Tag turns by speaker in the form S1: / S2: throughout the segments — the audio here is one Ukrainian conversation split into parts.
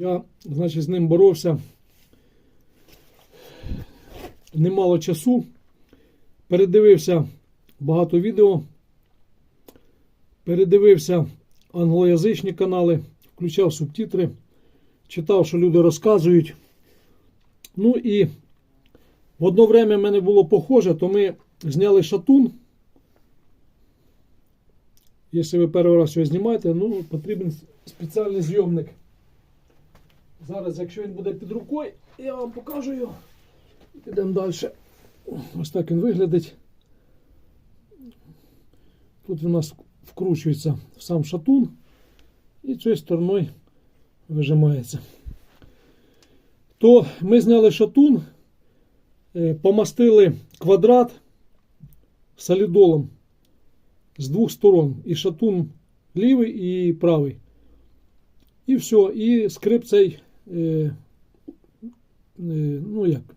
S1: Я, значить, з ним боровся немало часу. Передивився багато відео. Передивився англоязичні канали, включав субтитри, читав, що люди розказують. Ну і в одно время в мене було похоже, то ми зняли шатун. Якщо ви перший раз його знімаєте, ну потрібен спеціальний зйомник. Зараз, якщо він буде під рукою, я вам покажу його. Підемо далі. Ось так він виглядить. Тут у нас вкручується в сам шатун і цією стороною вижимається. То ми зняли шатун, е, помастили квадрат солідолом з двох сторон. І шатун лівий і правий. І все. І скрип цей, е, е, ну як,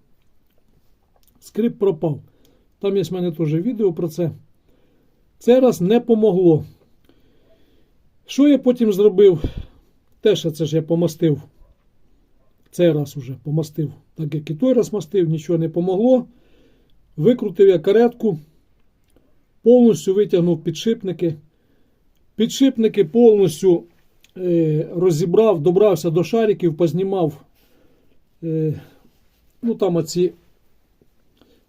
S1: скрип пропав. Там є в мене теж відео про це. Це раз не помогло. Що я потім зробив? Теж це ж я помастив. Цей раз уже помастив. Так як і той раз мастив, нічого не помогло. Викрутив я каретку, повністю витягнув підшипники. Підшипники повністю розібрав, добрався до шариків, познімав. Е, ну там оці,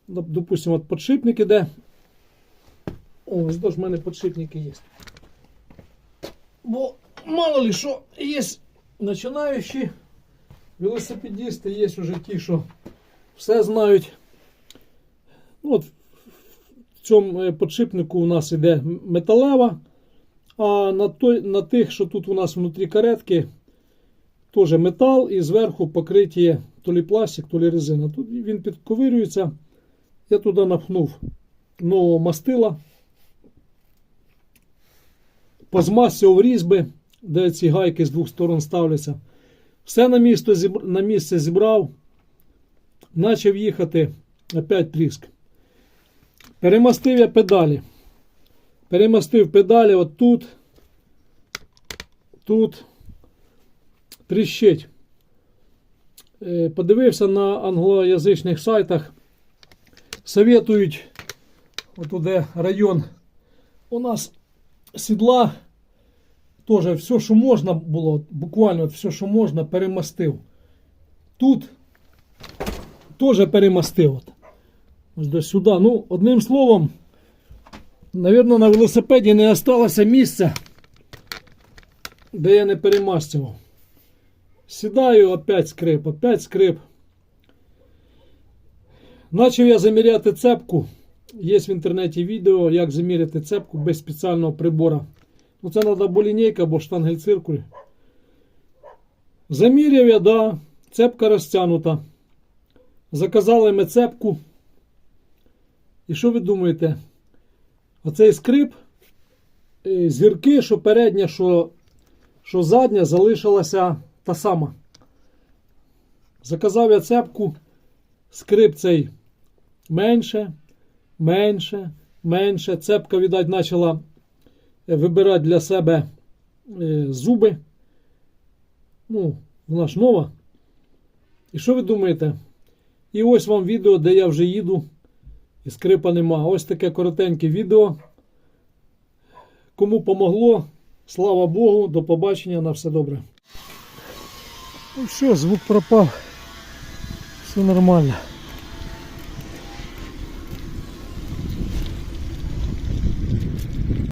S1: допустимо, от підшипники де. О, ось ж в мене підшипники є. Бо мало ли що є починаючі велосипедисти, є вже ті, що все знають. Ну, от в цьому е, підшипнику у нас іде металева, а на, той, на тих, що тут у нас внутрі каретки, теж метал і зверху покриті то лі пластик, то лі резина. Тут він підковирюється. Я туди напхнув нового мастила. Позмасив різьби, де ці гайки з двох сторон ставляться. Все на місце, на місце зібрав. Почав їхати опять тріск. Перемастив я педалі. Перемастив педалі от тут. Тут. Тріщить. Е, Подивився на англоязичних сайтах. Советують, отуде район у нас сідла. Теж все, що можна було, буквально все, що можна, перемастив. Тут теж перемастив. От. Ось до сюди. Ну, одним словом, навірно, на велосипеді не залишилося місця, де я не перемастював. Сідаю, опять скрип, опять скрип. Начав я заміряти цепку. Є в інтернеті відео, як заміряти цепку без спеціального прибора. Ну, це треба або лінійка, або штангель-циркуль. Заміряв я, да, цепка розтягнута. Заказали ми цепку. І що ви думаєте? Оцей скрип, е, зірки, що передня, що, що задня, залишилася та сама. Заказав я цепку, скрип цей менше, менше, менше. Цепка, віддать, почала вибирати для себе е, зуби. Ну, вона ж нова. І що ви думаєте? І ось вам відео, де я вже їду. І скрипа нема. Ось таке коротеньке відео. Кому помогло, слава Богу, до побачення, на все добре. Ну все, звук пропав. Все нормально.